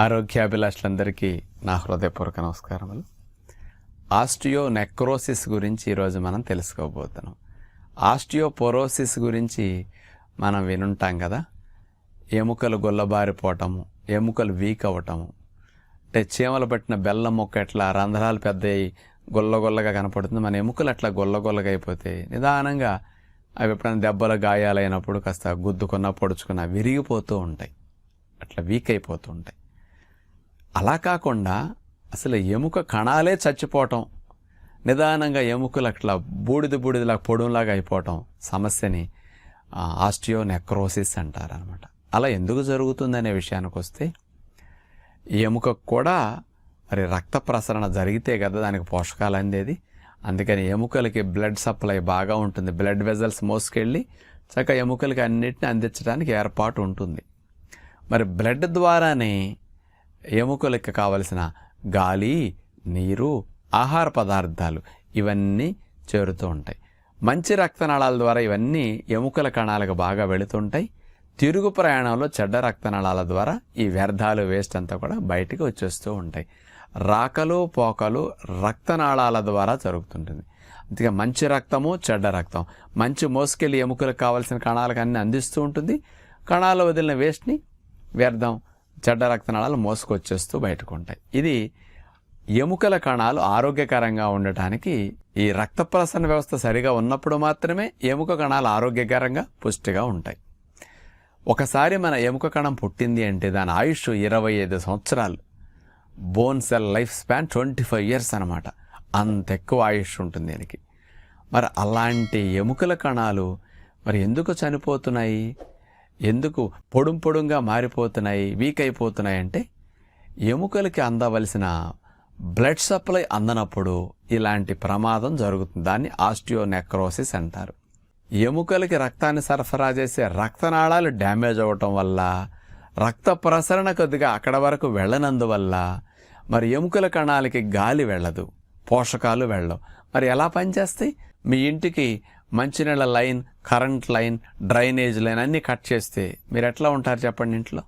ఆరోగ్యాభిలాషులందరికీ నా హృదయపూర్వక నమస్కారములు. ఆస్టియో నెక్రోసిస్ గురించి ఈరోజు మనం తెలుసుకోబోతున్నాం. ఆస్టియోపోరోసిస్ గురించి మనం వినుంటాం కదా. ఎముకలు గొల్లబారిపోవటము ఎముకలు వీక్ అవ్వటము అంటే చీమలు పట్టిన బెల్లం మొక్క ఎట్లా రంధ్రాలు పెద్దయి గొల్లగొల్లగా కనపడుతుంది. మన ఎముకలు అట్లా గొల్లగొల్లగా అయిపోతే నిదానంగా అవి ఎప్పుడైనా దెబ్బలు గాయాలైనప్పుడు కాస్త గుద్దుకున్న పొడుచుకున్న విరిగిపోతూ ఉంటాయి. అట్లా వీక్ అయిపోతూ ఉంటాయి. అలా కాకుండా అసలు ఎముక కణాలే చచ్చిపోవటం నిదానంగా ఎముకలు అట్లా బూడిద బూడిదలా పొడుంలాగా అయిపోవటం సమస్యని ఆస్టియో నెక్రోసిస్ అంటారనమాట అలా ఎందుకు జరుగుతుందనే విషయానికి వస్తే ఎముకకు కూడా మరి రక్త ప్రసరణ జరిగితే కదా దానికి పోషకాలు అందేది. అందుకని ఎముకలకి బ్లడ్ సప్లై బాగా ఉంటుంది. బ్లడ్ వెజల్స్ మోసుకెళ్ళి చక్కగా ఎముకలకి అన్నిటిని అందించడానికి ఏర్పాటు ఉంటుంది. మరి బ్లడ్ ద్వారానే ఎముకలకు కావలసిన గాలి నీరు ఆహార పదార్థాలు ఇవన్నీ చేరుతూ ఉంటాయి. మంచి రక్తనాళాల ద్వారా ఇవన్నీ ఎముకల కణాలకు బాగా వెళుతుంటాయి. తిరుగు ప్రయాణంలో చెడ్డ రక్తనాళాల ద్వారా ఈ వ్యర్థాలు వేస్ట్ అంతా కూడా బయటికి వచ్చేస్తూ ఉంటాయి. రాకలు పోకలు రక్తనాళాల ద్వారా జరుగుతుంటుంది. అందుకే మంచి రక్తము చెడ్డ రక్తం. మంచి మోసుకెళ్ళి ఎముకలకు కావాల్సిన కణాలకు అన్ని అందిస్తూ ఉంటుంది. కణాలు వదిలిన వేస్ట్ని వ్యర్థం చెడ్డ రక్తనాళాలు మోసుకొచ్చేస్తూ బయటకు ఉంటాయి ఇది ఎముకల కణాలు ఆరోగ్యకరంగా ఉండటానికి ఈ రక్త ప్రసరణ వ్యవస్థ సరిగా ఉన్నప్పుడు మాత్రమే ఎముక కణాలు ఆరోగ్యకరంగా పుష్టిగా ఉంటాయి. ఒకసారి మన ఎముక కణం పుట్టింది అంటే దాని ఆయుష్ ఇరవై ఐదు సంవత్సరాలు. Bone cell life span twenty five years అనమాట అంత ఎక్కువ ఆయుష్ ఉంటుంది దీనికి. మరి అలాంటి ఎముకల కణాలు మరి ఎందుకు చనిపోతున్నాయి? ఎందుకు పొడుం పొడుంగా మారిపోతున్నాయి వీక్ అయిపోతున్నాయి అంటే ఎముకలకి అందవలసిన బ్లడ్ సప్లై అందనప్పుడు ఇలాంటి ప్రమాదం జరుగుతుంది. దాన్ని ఆస్టియోనెక్రోసిస్ అంటారు. ఎముకలకి రక్తాన్ని సరఫరా చేసే రక్తనాళాలు డ్యామేజ్ అవ్వటం వల్ల రక్త ప్రసరణ కొద్దిగా అక్కడ వరకు వెళ్ళనందువల్ల మరి ఎముకల కణాలకి గాలి వెళ్ళదు పోషకాలు వెళ్ళవు. మరి ఎలా పనిచేస్తాయి? మీ ఇంటికి మంచినీళ్ళ line current line drainage line అన్నీ కట్ చేస్తే మీరు ఎట్లా ఉంటారు చెప్పండి ఇంట్లో?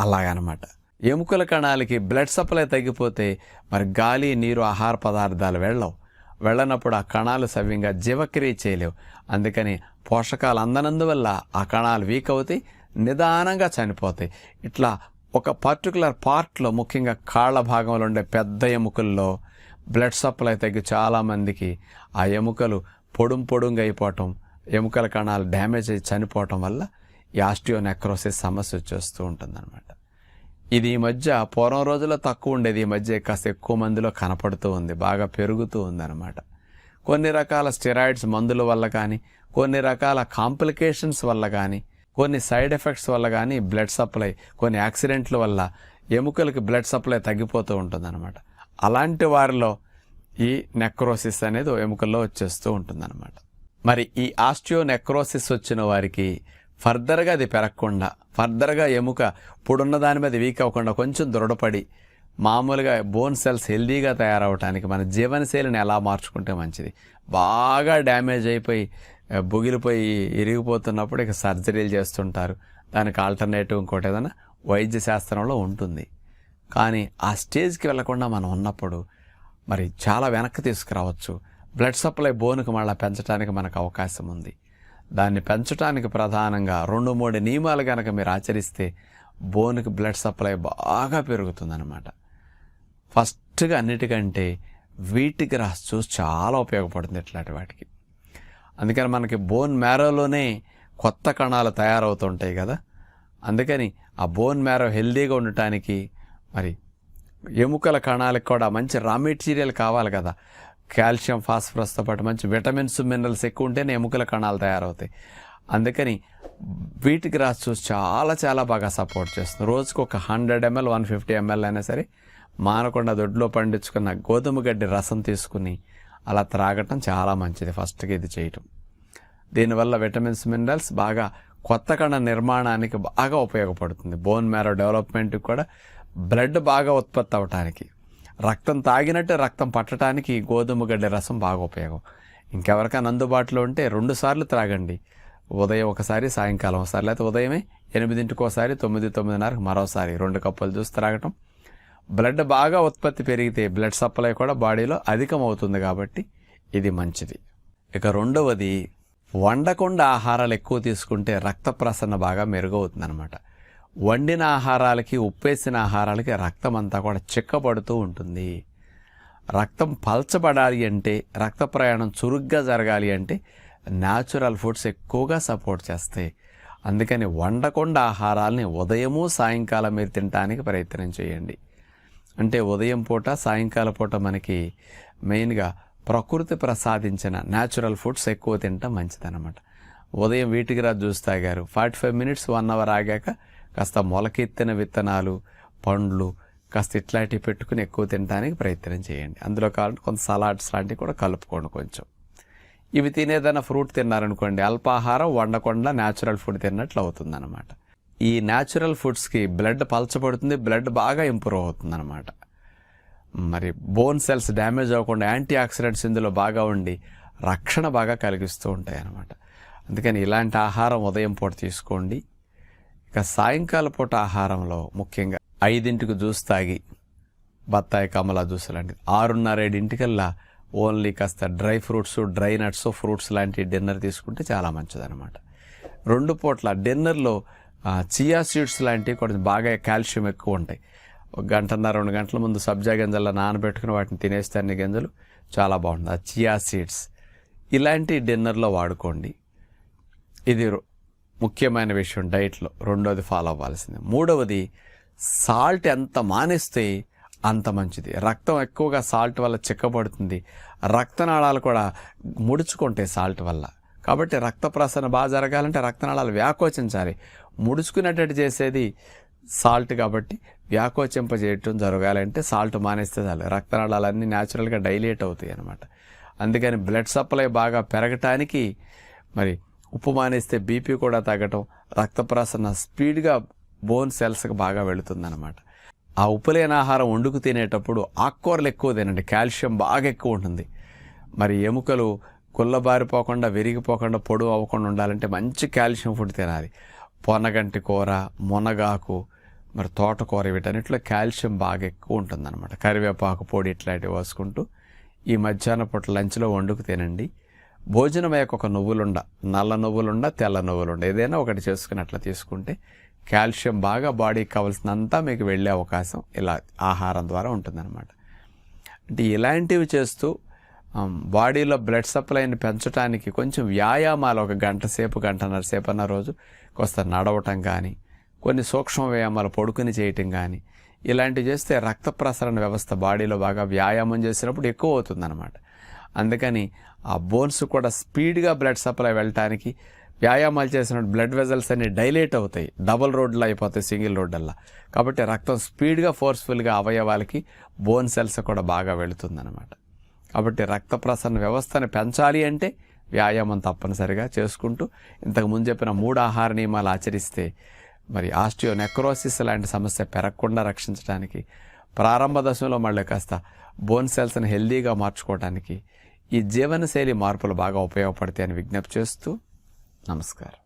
అలాగనమాట. ఎముకల కణాలకి బ్లడ్ సప్లై తగ్గిపోతే మరి గాలి నీరు ఆహార పదార్థాలు వెళ్ళవు. వెళ్ళనప్పుడు ఆ కణాలు సవ్యంగా జీవక్రియ చేయలేవు. అందుకని పోషకాలు అందనందువల్ల ఆ కణాలు వీక్ అవుతాయి నిదానంగా చనిపోతాయి. ఇట్లా ఒక పర్టికులర్ పార్ట్లో ముఖ్యంగా కాళ్ళ భాగంలో ఉండే పెద్ద ఎముకల్లో బ్లడ్ సప్లై తగ్గి చాలామందికి ఆ ఎముకలు పొడుం పొడుంగా అయిపోవటం ఎముకల కణాలు డ్యామేజ్ అయ్యి చనిపోవటం వల్ల ఈ ఆస్టియోనెక్రోసిస్ సమస్య వచ్చేస్తూ ఉంటుందన్నమాట. ఇది ఈ మధ్య పూర్వం రోజుల్లో తక్కువ ఉండేది. ఈ మధ్య కాస్త ఎక్కువ మందిలో కనపడుతూ ఉంది బాగా పెరుగుతూ ఉందన్నమాట. కొన్ని రకాల స్టెరాయిడ్స్ మందుల వల్ల కానీ కొన్ని రకాల కాంప్లికేషన్స్ వల్ల కానీ కొన్ని సైడ్ ఎఫెక్ట్స్ వల్ల కానీ బ్లడ్ సప్లై కొన్ని యాక్సిడెంట్ల వల్ల ఎముకలకి బ్లడ్ సప్లై తగ్గిపోతూ ఉంటుందన్నమాట. అలాంటి వారిలో ఈ నెక్రోసిస్ అనేది ఎముకల్లో వచ్చేస్తూ ఉంటుందన్నమాట. మరి ఈ ఆస్టియో నెక్రోసిస్ వచ్చిన వారికి ఫర్దర్గా అది పెరగకుండా ఫర్దర్గా ఎముక ఇప్పుడున్న దాని మీద వీక్ అవ్వకుండా కొంచెం దృఢపడి మామూలుగా బోన్ సెల్స్ హెల్దీగా తయారవడానికి మన జీవనశైలిని ఎలా మార్చుకుంటే మంచిది? బాగా డ్యామేజ్ అయిపోయి బొగిలిపోయి బుగిలిపోయి ఇరిగిపోతున్నప్పుడు ఇక సర్జరీలు చేస్తుంటారు. దానికి ఆల్టర్నేటివ్ ఇంకోటి ఏదైనా వైద్య శాస్త్రంలో ఉంటుంది. కానీ ఆ స్టేజ్కి వెళ్ళకుండా మనం ఉన్నప్పుడు మరి చాలా వెనక్కి తీసుకురావచ్చు. బ్లడ్ సప్లై బోనుకు మళ్ళీ పెంచడానికి మనకు అవకాశం ఉంది. దాన్ని పెంచడానికి ప్రధానంగా రెండు మూడు నియమాలు కనుక మీరు ఆచరిస్తే బోన్కి బ్లడ్ సప్లై బాగా పెరుగుతుందన్నమాట. ఫస్ట్గా అన్నిటికంటే వీటి గ్రాస్ జ్యూస్ చాలా ఉపయోగపడుతుంది ఇట్లాంటి వాటికి. అందుకని మనకి బోన్ మ్యారోలోనే కొత్త కణాలు తయారవుతుంటాయి కదా. అందుకని ఆ బోన్ మ్యారో హెల్దీగా ఉండటానికి మరి ఎముకల కణాలకు కూడా మంచి రా మెటీరియల్ కావాలి కదా. కాల్షియం ఫాస్ఫరస్తో పాటు మంచి విటమిన్స్ మినరల్స్ ఎక్కువ ఉంటేనే ఎముకల కణాలు తయారవుతాయి. అందుకని వీటి గ్రాస్ చూసి చాలా చాలా బాగా సపోర్ట్ చేస్తుంది. రోజుకు ఒక hundred ML one fifty ML అయినా సరే మానకుండా దొడ్లో పండించుకున్న గోధుమ గడ్డి రసం తీసుకుని అలా త్రాగటం చాలా మంచిది. ఫస్ట్కి ఇది చేయటం. దీనివల్ల విటమిన్స్ మినరల్స్ బాగా కొత్త కణ నిర్మాణానికి బాగా ఉపయోగపడుతుంది. బోన్ మ్యారో డెవలప్మెంట్కి కూడా బ్లడ్ బాగా ఉత్పత్తి అవటానికి రక్తం తాగినట్టు రక్తం పట్టడానికి గోధుమ గడ్డ రసం బాగా ఉపయోగం. ఇంకెవరికైనా అందుబాటులో ఉంటే రెండు సార్లు త్రాగండి. ఉదయం ఒకసారి సాయంకాలం ఒకసారి లేకపోతే ఉదయమే ఎనిమిదింటికి ఒకసారి తొమ్మిది తొమ్మిదిన్నరకు మరోసారి రెండు కప్పులు చూసి త్రాగటం. బ్లడ్ బాగా ఉత్పత్తి పెరిగితే బ్లడ్ సప్లై కూడా బాడీలో అధికం అవుతుంది కాబట్టి ఇది మంచిది. ఇక రెండవది వండకుండా ఆహారాలు ఎక్కువ తీసుకుంటే రక్త ప్రసరణ బాగా మెరుగవుతుంది అనమాట వండిన ఆహారాలకి ఉప్పేసిన ఆహారాలకి రక్తం అంతా కూడా చిక్కబడుతూ ఉంటుంది. రక్తం పల్చబడాలి అంటే రక్త ప్రయాణం చురుగ్గా జరగాలి అంటే న్యాచురల్ ఫుడ్స్ ఎక్కువగా సపోర్ట్ చేస్తాయి. అందుకని వండకుండా ఆహారాలని ఉదయము సాయంకాలం మీరు తినడానికి ప్రయత్నం చేయండి. అంటే ఉదయం పూట సాయంకాల పూట మనకి మెయిన్గా ప్రకృతి ప్రసాదించిన న్యాచురల్ ఫుడ్స్ ఎక్కువ తినటం మంచిదన్నమాట. ఉదయం వీటికి రా జ్యూస్ తాగారు forty five minutes one hour ఆగాక కాస్త మొలకెత్తిన విత్తనాలు పండ్లు కాస్త ఇట్లాంటివి పెట్టుకుని ఎక్కువ తినడానికి ప్రయత్నం చేయండి. అందులో కావాలంటే కొంత సలాడ్స్ లాంటివి కూడా కలుపుకోండి కొంచెం. ఇవి తినేదైనా ఫ్రూట్ తిన్నారనుకోండి అల్పాహారం వండకుండా న్యాచురల్ ఫుడ్ తిన్నట్లు అవుతుందన్నమాట. ఈ న్యాచురల్ ఫుడ్స్కి బ్లడ్ పలచబడుతుంది బ్లడ్ బాగా ఇంప్రూవ్ అవుతుందన్నమాట. మరి బోన్ సెల్స్ డ్యామేజ్ అవ్వకుండా యాంటీ ఆక్సిడెంట్స్ ఇందులో బాగా ఉండి రక్షణ బాగా కలిగిస్తూ ఉంటాయి అన్నమాట అందుకని ఇలాంటి ఆహారం ఉదయం పూట తీసుకోండి. ఇక సాయంకాల పూట ఆహారంలో ముఖ్యంగా ఐదింటికి జ్యూస్ తాగి బత్తాయి కమల జ్యూస్ లాంటిది ఆరున్నర ఏడింటికల్లా ఓన్లీ కాస్త dry fruits dry nuts fruits లాంటి డిన్నర్ తీసుకుంటే చాలా మంచిదన్నమాట. రెండు పూట్ల డిన్నర్లో చియా సీడ్స్ లాంటివి కొంచెం బాగా కాల్షియం ఎక్కువ ఉంటాయి. ఒక గంటన్నర రెండు గంటల ముందు సబ్జా గింజల్లో నానబెట్టుకుని వాటిని తినేస్తే అన్ని గింజలు చాలా బాగుంటుంది ఆ చియా సీడ్స్ ఇలాంటి డిన్నర్లో వాడుకోండి. ఇది ముఖ్యమైన విషయం డైట్లో రెండోది ఫాలో అవ్వాల్సింది. మూడవది సాల్ట్ ఎంత మానేస్తే అంత మంచిది. రక్తం ఎక్కువగా సాల్ట్ వల్ల చిక్కబడుతుంది. రక్తనాళాలు కూడా ముడుచుకుంటాయి సాల్ట్ వల్ల. కాబట్టి రక్త ప్రసరణ బాగా జరగాలంటే రక్తనాళాలు వ్యాకోచించాలి. ముడుచుకునేటట్టు చేసేది సాల్ట్ కాబట్టి వ్యాకోచింపజేయటం జరగాలంటే సాల్ట్ మానేస్తే చాలు. రక్తనాళాలన్నీ న్యాచురల్గా డైలేట్ అవుతాయి అన్నమాట అందుకని బ్లడ్ సప్లై బాగా పెరగటానికి మరి ఉప్పు మానేస్తే బీపీ కూడా తగ్గటం రక్త ప్రసరణ స్పీడ్గా బోన్ సెల్స్కి బాగా వెళుతుందన్నమాట. ఆ ఉప్పు లేని ఆహారం వండుకు తినేటప్పుడు ఆకుకూరలు ఎక్కువ తినండి కాల్షియం బాగా ఎక్కువ ఉంటుంది. మరి ఎముకలు కుళ్ళబారిపోకుండా విరిగిపోకుండా పొడవు అవ్వకుండా ఉండాలంటే మంచి కాల్షియం ఫుడ్ తినాలి. పొనగంటి కూర మునగాకు మరి తోటకూర వీటన్నిటిలో కాల్షియం బాగా ఎక్కువ ఉంటుందన్నమాట. కరివేపాకు పొడి ఇట్లాంటివి వేసుకుంటూ ఈ మధ్యాహ్న పూట లంచ్లో వండుకు తినండి. భోజనం యొక్క ఒక నువ్వులుండ నల్ల నువ్వులుండ తెల్ల నువ్వులుండ ఏదైనా ఒకటి చేసుకుని అట్లా తీసుకుంటే కాల్షియం బాగా బాడీకి కావాల్సినంతా మీకు వెళ్ళే అవకాశం ఇలా ఆహారం ద్వారా ఉంటుందన్నమాట. అంటే ఇలాంటివి చేస్తూ బాడీలో బ్లడ్ సప్లైని పెంచడానికి కొంచెం వ్యాయామాలు ఒక గంట సేపు గంటన్నర సేపు అన్న రోజు కొంత నడవటం కానీ కొన్ని సూక్ష్మ వ్యాయామాలు పడుకుని చేయటం కానీ ఇలాంటివి చేస్తే రక్త ప్రసరణ వ్యవస్థ బాడీలో బాగా వ్యాయామం చేసినప్పుడు ఎక్కువ అవుతుందన్నమాట. అందుకని ఆ బోన్స్ కూడా స్పీడ్గా బ్లడ్ సప్లై వెళ్ళటానికి వ్యాయామాలు చేసిన బ్లడ్ వెజల్స్ అన్ని డైలేట్ అవుతాయి. డబుల్ రోడ్లో అయిపోతాయి సింగిల్ రోడ్డల్లా. కాబట్టి రక్తం స్పీడ్గా ఫోర్స్ఫుల్గా అవయవాలకి బోన్ సెల్స్ కూడా బాగా వెళుతుందన్నమాట. కాబట్టి రక్త ప్రసరణ వ్యవస్థను పెంచాలి అంటే వ్యాయామం తప్పనిసరిగా చేసుకుంటూ ఇంతకు ముందు చెప్పిన మూడు ఆహార నియమాలు ఆచరిస్తే మరి ఆస్టియో నెక్రోసిస్ లాంటి సమస్య పెరగకుండా రక్షించడానికి ప్రారంభ దశలో మళ్ళీ కాస్త బోన్ సెల్స్ని హెల్దీగా మార్చుకోవడానికి ఈ జీవనశైలి మార్పులు బాగా ఉపయోగపడతాయని విజ్ఞప్తి చేస్తూ నమస్కారం.